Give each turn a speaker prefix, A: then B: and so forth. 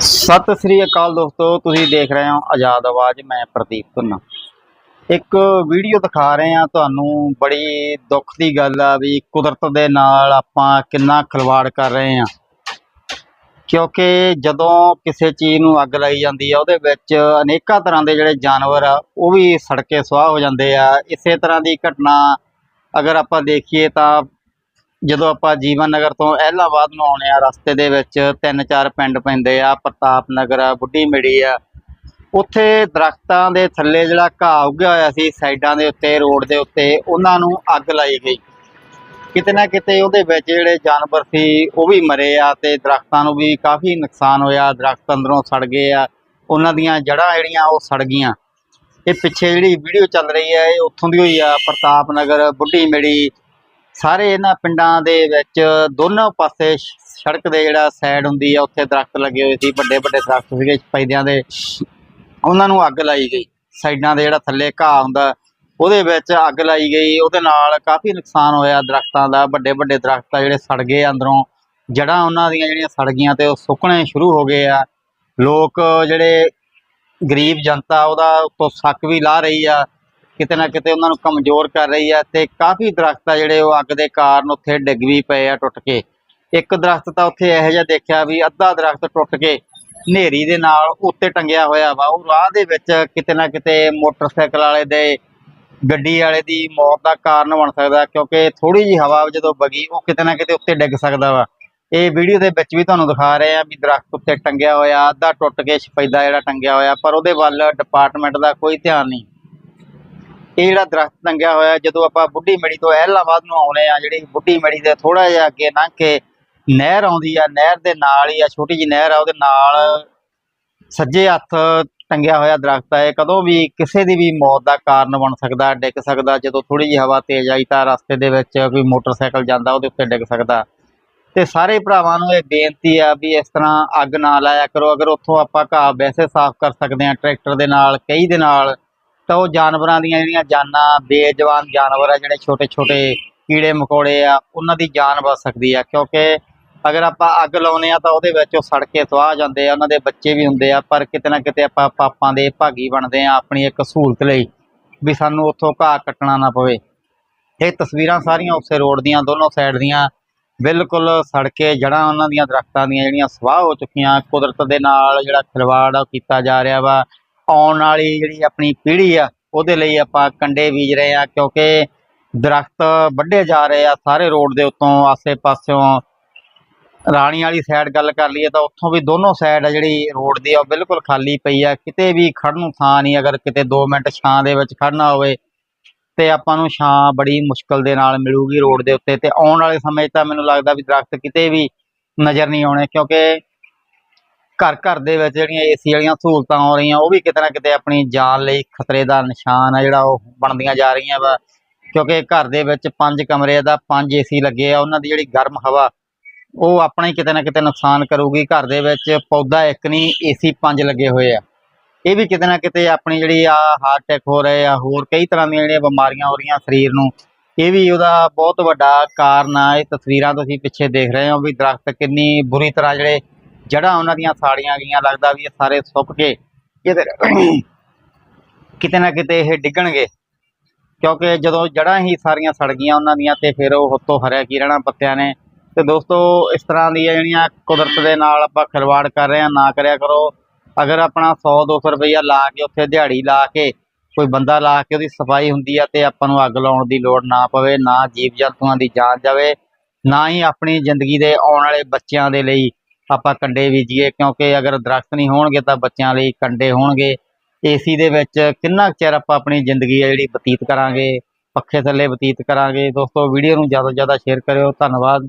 A: ਸਤਿ ਸ੍ਰੀ ਅਕਾਲ ਦੋਸਤੋ, ਤੁਸੀਂ ਦੇਖ ਰਹੇ ਹੋ ਆਜ਼ਾਦ ਆਵਾਜ਼, ਮੈਂ ਪ੍ਰਦੀਪ ਧੁੰਨਾ। ਇੱਕ ਵੀਡੀਓ ਦਿਖਾ ਰਹੇ ਹਾਂ ਤੁਹਾਨੂੰ, ਬੜੀ ਦੁੱਖ ਦੀ ਗੱਲ ਆ ਵੀ ਕੁਦਰਤ ਦੇ ਨਾਲ ਆਪਾਂ ਕਿੰਨਾ ਖਿਲਵਾੜ ਕਰ ਰਹੇ ਹਾਂ। ਕਿਉਂਕਿ ਜਦੋਂ ਕਿਸੇ ਚੀਜ਼ ਨੂੰ ਅੱਗ ਲਾਈ ਜਾਂਦੀ ਆ, ਉਹਦੇ ਵਿੱਚ ਅਨੇਕਾਂ ਤਰ੍ਹਾਂ ਦੇ ਜਿਹੜੇ ਜਾਨਵਰ ਆ, ਉਹ ਵੀ ਸੜਕੇ ਸੁਆਹ ਹੋ ਜਾਂਦੇ ਆ। ਇਸੇ ਤਰ੍ਹਾਂ ਦੀ ਘਟਨਾ ਅਗਰ ਆਪਾਂ ਦੇਖੀਏ ਤਾਂ ਜਦੋਂ ਆਪਾਂ ਜੀਵਨ ਨਗਰ ਤੋਂ ਐਲਾਬਾਦ ਨੂੰ ਆਉਣੇ ਆ ਰਸਤੇ ਦੇ ਵਿੱਚ ਤਿੰਨ ਚਾਰ ਪਿੰਡ ਪੈਂਦੇ ਆ, ਪ੍ਰਤਾਪ ਨਗਰ ਆ ਬੁੱਢੀ ਮਿੜੀ ਆ। ਉੱਥੇ ਦਰਖਤਾਂ ਦੇ ਥੱਲੇ ਜਿਹੜਾ ਘਾਹ ਉੱਗਿਆ ਹੋਇਆ ਸੀ, ਸਾਈਡਾਂ ਦੇ ਉੱਤੇ, ਰੋਡ ਦੇ ਉੱਤੇ, ਉਹਨਾਂ ਨੂੰ ਅੱਗ ਲਾਈ ਗਈ। ਕਿਤੇ ਨਾ ਕਿਤੇ ਉਹਦੇ ਵਿੱਚ ਜਿਹੜੇ ਜਾਨਵਰ ਸੀ, ਉਹ ਵੀ ਮਰੇ ਆ ਤੇ ਦਰਖਤਾਂ ਨੂੰ ਵੀ ਕਾਫੀ ਨੁਕਸਾਨ ਹੋਇਆ। ਦਰਖਤ ਅੰਦਰੋਂ ਸੜ ਗਏ ਆ, ਉਹਨਾਂ ਦੀਆਂ ਜੜ੍ਹਾਂ ਜਿਹੜੀਆਂ, ਉਹ ਸੜ ਗਈਆਂ। ਇਹ ਪਿੱਛੇ ਜਿਹੜੀ ਵੀਡੀਓ ਚੱਲ ਰਹੀ ਹੈ, ਇਹ ਉੱਥੋਂ ਦੀ ਹੋਈ ਆ, ਪ੍ਰਤਾਪ ਨਗਰ, ਬੁੱਢੀ ਮਿੜੀ। ਸਾਰੇ ਇਹਨਾਂ ਪਿੰਡਾਂ ਦੇ ਵਿੱਚ ਦੋਨੋਂ ਪਾਸੇ ਸੜਕ ਦੇ ਜਿਹੜਾ ਸਾਈਡ ਹੁੰਦੀ ਆ, ਉੱਥੇ ਦਰਖਤ ਲੱਗੇ ਹੋਏ ਸੀ, ਵੱਡੇ ਵੱਡੇ ਦਰਖਤ ਸੀਗੇ ਪੈਦਿਆਂ ਦੇ। ਉਹਨਾਂ ਨੂੰ ਅੱਗ ਲਾਈ ਗਈ। ਸਾਈਡਾਂ ਦੇ ਜਿਹੜਾ ਥੱਲੇ ਘਾਹ ਹੁੰਦਾ, ਉਹਦੇ ਵਿੱਚ ਅੱਗ ਲਾਈ ਗਈ। ਉਹਦੇ ਨਾਲ ਕਾਫੀ ਨੁਕਸਾਨ ਹੋਇਆ ਦਰਖਤਾਂ ਦਾ। ਵੱਡੇ ਵੱਡੇ ਦਰਖਤ ਆ ਜਿਹੜੇ ਸੜ ਗਏ ਅੰਦਰੋਂ। ਜੜ੍ਹਾਂ ਉਹਨਾਂ ਦੀਆਂ ਜਿਹੜੀਆਂ ਸੜ ਗਈਆਂ ਤੇ ਉਹ ਸੁੱਕਣੇ ਸ਼ੁਰੂ ਹੋ ਗਏ ਆ। ਲੋਕ ਜਿਹੜੇ ਗਰੀਬ ਜਨਤਾ, ਉਹਦਾ ਉੱਤੋਂ ਸੱਕ ਵੀ ਲਾ ਰਹੀ ਆ। ਕਿਤੇ ਨਾ ਕਿਤੇ ਉਹਨਾਂ ਨੂੰ ਕਮਜ਼ੋਰ ਕਰ ਰਹੀ ਆ ਤੇ ਕਾਫੀ ਦਰਖਤ ਆ ਜਿਹੜੇ ਉਹ ਅੱਗ ਦੇ ਕਾਰਨ ਉੱਥੇ ਡਿੱਗ ਵੀ ਪਏ ਆ, ਟੁੱਟ ਕੇ। ਇੱਕ ਦਰਖਤ ਤਾਂ ਉੱਥੇ ਇਹੋ ਜਿਹਾ ਦੇਖਿਆ ਵੀ ਅੱਧਾ ਦਰਖਤ ਟੁੱਟ ਕੇ ਹਨੇਰੀ ਦੇ ਨਾਲ ਉੱਤੇ ਟੰਗਿਆ ਹੋਇਆ ਵਾ। ਉਹ ਰਾਹ ਦੇ ਵਿੱਚ ਕਿਤੇ ਨਾ ਕਿਤੇ ਮੋਟਰਸਾਈਕਲ ਵਾਲੇ ਦੇ, ਗੱਡੀ ਵਾਲੇ ਦੀ ਮੌਤ ਦਾ ਕਾਰਨ ਬਣ ਸਕਦਾ, ਕਿਉਂਕਿ ਥੋੜੀ ਜਿਹੀ ਹਵਾ ਜਦੋਂ ਵਗੀ, ਉਹ ਕਿਤੇ ਨਾ ਕਿਤੇ ਉੱਤੇ ਡਿੱਗ ਸਕਦਾ ਵਾ। ਇਹ ਵੀਡੀਓ ਦੇ ਵਿੱਚ ਵੀ ਤੁਹਾਨੂੰ ਦਿਖਾ ਰਹੇ ਆ ਵੀ ਦਰਖਤ ਉੱਤੇ ਟੰਗਿਆ ਹੋਇਆ, ਅੱਧਾ ਟੁੱਟ ਕੇ ਸਫੈਦਾ ਜਿਹੜਾ ਟੰਗਿਆ ਹੋਇਆ, ਪਰ ਉਹਦੇ ਵੱਲ ਡਿਪਾਰਟਮੈਂਟ ਦਾ ਕੋਈ ਧਿਆਨ ਨਹੀਂ। ਇਹ ਜਿਹੜਾ ਦਰਖਤ ਟੰਗਿਆ ਹੋਇਆ, ਜਦੋਂ ਆਪਾਂ ਬੁੱਢੀ ਮੇੜੀ ਤੋਂ ਐਲਾਬਾਦ ਨੂੰ ਆਉਨੇ ਆ ਜਿਹੜੀ ਬੁੱਢੀ ਮੜੀ ਦੇ ਥੋੜਾ ਜਿਹਾ ਅੱਗੇ ਲੰਘ ਕੇ ਨਹਿਰ ਆਉਂਦੀ ਆ, ਨਹਿਰ ਦੇ ਨਾਲ ਹੀ ਆ, ਛੋਟੀ ਜਿਹੀ ਨਹਿਰ ਆ, ਉਹਦੇ ਨਾਲ ਸੱਜੇ ਹੱਥ ਟੰਗਿਆ ਹੋਇਆ ਦਰਖਤ ਹੈ ਕਦੋਂ ਵੀ ਕਿਸੇ ਦੀ ਵੀ ਮੌਤ ਦਾ ਕਾਰਨ ਬਣ ਸਕਦਾ, ਡਿੱਗ ਸਕਦਾ, ਜਦੋਂ ਥੋੜੀ ਜਿਹੀ ਹਵਾ ਤੇਜ਼ ਆਈ ਤਾਂ ਰਸਤੇ ਦੇ ਵਿੱਚ ਕੋਈ ਮੋਟਰਸਾਈਕਲ ਜਾਂਦਾ, ਉਹਦੇ ਉੱਤੇ ਡਿੱਗ ਸਕਦਾ। ਤੇ ਸਾਰੇ ਭਰਾਵਾਂ ਨੂੰ ਇਹ ਬੇਨਤੀ ਆ ਵੀ ਇਸ ਤਰ੍ਹਾਂ ਅੱਗ ਨਾ ਲਾਇਆ ਕਰੋ। ਅਗਰ ਉੱਥੋਂ ਆਪਾਂ ਘਾਹ ਵੈਸੇ ਸਾਫ਼ ਕਰ ਸਕਦੇ ਆ ਟਰੈਕਟਰ ਦੇ ਨਾਲ, ਕਈ ਦੇ ਨਾਲ ਤਾਂ ਉਹ ਜਾਨਵਰਾਂ ਦੀਆਂ ਜਿਹੜੀਆਂ ਜਾਨਾਂ, ਬੇਜਵਾਨ ਜਾਨਵਰ ਆ, ਜਿਹੜੇ ਛੋਟੇ ਛੋਟੇ ਕੀੜੇ ਮਕੌੜੇ ਆ, ਉਹਨਾਂ ਦੀ ਜਾਨ ਬਚ ਸਕਦੀ ਆ। ਕਿਉਂਕਿ ਅਗਰ ਆਪਾਂ ਅੱਗ ਲਾਉਨੇ ਆ ਤਾਂ ਉਹਦੇ ਵਿੱਚ ਉਹ ਸੜ ਕੇ ਸੁਆਹ ਜਾਂਦੇ ਆ, ਉਹਨਾਂ ਦੇ ਬੱਚੇ ਵੀ ਹੁੰਦੇ ਆ, ਪਰ ਕਿਤੇ ਨਾ ਕਿਤੇ ਆਪਾਂ ਪਾਪਾਂ ਦੇ ਭਾਗੀ ਬਣਦੇ ਆ ਆਪਣੀ ਇੱਕ ਸਹੂਲਤ ਲਈ ਵੀ ਸਾਨੂੰ ਉੱਥੋਂ ਘਾਹ ਕੱਟਣਾ ਨਾ ਪਵੇ। ਇਹ ਤਸਵੀਰਾਂ ਸਾਰੀਆਂ ਉਸੇ ਰੋਡ ਦੀਆਂ, ਦੋਨੋਂ ਸਾਈਡ ਦੀਆਂ, ਬਿਲਕੁਲ ਸੜ ਕੇ ਜੜ੍ਹਾਂ ਉਹਨਾਂ ਦੀਆਂ ਦਰਖਤਾਂ ਦੀਆਂ ਜਿਹੜੀਆਂ ਸਵਾਹ ਹੋ ਚੁੱਕੀਆਂ, ਕੁਦਰਤ ਦੇ ਨਾਲ ਜਿਹੜਾ ਖਿਲਵਾੜ ਉਹ ਕੀਤਾ ਜਾ ਰਿਹਾ ਵਾ। ਆਉਣ ਵਾਲੀ ਜਿਹੜੀ ਆਪਣੀ ਪੀੜ੍ਹੀ ਆ, ਉਹਦੇ ਲਈ ਆਪਾਂ ਕੰਡੇ ਬੀਜ ਰਹੇ ਆ, ਕਿਉਂਕਿ ਦਰਖਤ ਵੱਢੇ ਜਾ ਰਹੇ ਆ ਸਾਰੇ ਰੋਡ ਦੇ ਉੱਤੋਂ ਆਸੇ-ਪਾਸਿਓਂ ਰਾਣੀ ਵਾਲੀ ਸਾਈਡ ਗੱਲ ਕਰ ਲਈਏ ਤਾਂ ਉੱਥੋਂ ਵੀ ਦੋਨੋਂ ਸਾਈਡ ਆ ਜਿਹੜੀ ਰੋਡ ਦੀ ਆ ਉਹ ਬਿਲਕੁਲ ਖਾਲੀ ਪਈ ਆ। ਕਿਤੇ ਵੀ ਖੜਨ ਨੂੰ ਥਾਂ ਨਹੀਂ, ਅਗਰ ਕਿਤੇ 2 ਮਿੰਟ ਛਾਂ ਦੇ ਵਿੱਚ ਖੜਨਾ ਹੋਵੇ, ਤੇ ਆਪਾਂ ਨੂੰ ਛਾਂ ਬੜੀ ਮੁਸ਼ਕਲ ਦੇ ਨਾਲ ਮਿਲੂਗੀ ਰੋਡ ਦੇ ਉੱਤੇ। ਤੇ ਆਉਣ ਵਾਲੇ ਸਮੇਂ 'ਚ ਤਾਂ ਮੈਨੂੰ ਲੱਗਦਾ ਵੀ ਦਰਖਤ ਕਿਤੇ ਵੀ ਨਜ਼ਰ ਨਹੀਂ ਆਉਣੇ, ਕਿਉਂਕਿ ਘਰ ਘਰ ਦੇ ਵਿੱਚ ਜਿਹੜੀਆਂ ਏਸੀ ਵਾਲੀਆਂ ਸਹੂਲਤਾਂ ਆ ਰਹੀਆਂ, ਉਹ ਵੀ ਕਿਤੇ ਨਾ ਕਿਤੇ ਆਪਣੀ ਜਾਨ ਲਈ ਖਤਰੇ ਦਾ ਨਿਸ਼ਾਨ ਆ ਜਿਹੜਾ ਉਹ ਬਣਦੀਆਂ ਜਾ ਰਹੀਆਂ ਵਾ। ਕਿਉਂਕਿ ਘਰ ਦੇ ਵਿੱਚ ਪੰਜ ਕਮਰੇ ਦਾ ਪੰਜ ਏਸੀ ਲੱਗੇ ਆ, ਉਹਨਾਂ ਦੀ ਜਿਹੜੀ ਗਰਮ ਹਵਾ, ਉਹ ਆਪਣਾ ਹੀ ਕਿਤੇ ਨਾ ਕਿਤੇ ਨੁਕਸਾਨ ਕਰੂਗੀ। ਘਰ ਦੇ ਵਿੱਚ ਪੌਦਾ ਇੱਕ ਨਹੀਂ ਏਸੀ ਪੰਜ ਲੱਗੇ ਹੋਏ ਆ। ਇਹ ਵੀ ਕਿਤੇ ਨਾ ਕਿਤੇ ਆਪਣੀ ਜਿਹੜੀ ਆ ਹਾਰਟ ਅਟੈਕ ਹੋ ਰਹੇ ਆ, ਹੋਰ ਕਈ ਤਰ੍ਹਾਂ ਦੀਆਂ ਜਿਹੜੀਆਂ ਬਿਮਾਰੀਆਂ ਹੋ ਰਹੀਆਂ ਸਰੀਰ ਨੂੰ। ਇਹ ਵੀ ਉਹਦਾ ਬਹੁਤ ਵੱਡਾ ਕਾਰਨ ਆ। ਇਹ ਤਸਵੀਰਾਂ ਤੁਸੀਂ ਪਿੱਛੇ ਦੇਖ ਰਹੇ ਹੋ ਵੀ ਦਰਖਤ ਕਿੰਨੀ ਬੁਰੀ ਤਰ੍ਹਾਂ ਜਿਹੜੇ ਜੜ੍ਹਾਂ ਉਹਨਾਂ ਦੀਆਂ ਸਾੜੀਆਂ ਗਈਆਂ, ਲੱਗਦਾ ਵੀ ਇਹ ਸਾਰੇ ਸੁੱਕ ਕੇ ਇਹਦੇ ਕਿਤੇ ਨਾ ਕਿਤੇ ਇਹ ਡਿੱਗਣਗੇ। ਕਿਉਂਕਿ ਜਦੋਂ ਜੜ੍ਹਾਂ ਹੀ ਸਾਰੀਆਂ ਸੜ ਗਈਆਂ ਉਹਨਾਂ ਦੀਆਂ ਤੇ ਫਿਰ ਉਹ ਉੱਤੋਂ ਹਰਿਆ ਕੀ ਰਹਿਣਾ ਪੱਤਿਆਂ ਨੇ। ਤੇ ਦੋਸਤੋ, ਇਸ ਤਰ੍ਹਾਂ ਦੀਆਂ ਜਿਹੜੀਆਂ ਕੁਦਰਤ ਦੇ ਨਾਲ ਆਪਾਂ ਖਿਲਵਾੜ ਕਰ ਰਹੇ ਹਾਂ, ਨਾ ਕਰਿਆ ਕਰੋ। ਅਗਰ ਆਪਣਾ 100 200 ਰੁਪਈਆ ਲਾ ਕੇ ਉੱਥੇ ਦਿਹਾੜੀ ਲਾ ਕੇ ਕੋਈ ਬੰਦਾ ਲਾ ਕੇ ਉਹਦੀ ਸਫ਼ਾਈ ਹੁੰਦੀ ਆ ਤੇ ਆਪਾਂ ਨੂੰ ਅੱਗ ਲਾਉਣ ਦੀ ਲੋੜ ਨਾ ਪਵੇ, ਨਾ ਜੀਵ ਜੰਤੂਆਂ ਦੀ ਜਾਨ ਜਾਵੇ, ਨਾ ਹੀ ਆਪਣੀ ਜ਼ਿੰਦਗੀ ਦੇ ਆਉਣ ਵਾਲੇ ਬੱਚਿਆਂ ਦੇ ਲਈ ਆਪਾਂ ਕੰਡੇ ਬੀਜੀਏ, ਕਿਉਂਕਿ ਅਗਰ ਦਰਖਤ ਨਹੀਂ ਹੋਣਗੇ ਤਾਂ ਬੱਚਿਆਂ ਲਈ ਕੰਡੇ ਹੋਣਗੇ। ਏਸੀ ਦੇ ਵਿੱਚ ਕਿੰਨਾ ਕੁ ਚਿਰ ਆਪਾਂ ਆਪਣੀ ਜ਼ਿੰਦਗੀ ਆ ਜਿਹੜੀ ਬਤੀਤ ਕਰਾਂਗੇ, ਪੱਖੇ ਥੱਲੇ ਬਤੀਤ ਕਰਾਂਗੇ। ਦੋਸਤੋ, ਵੀਡੀਓ ਨੂੰ ਜ਼ਿਆਦਾ ਤੋਂ ਜ਼ਿਆਦਾ ਸ਼ੇਅਰ ਕਰਿਓ। ਧੰਨਵਾਦ।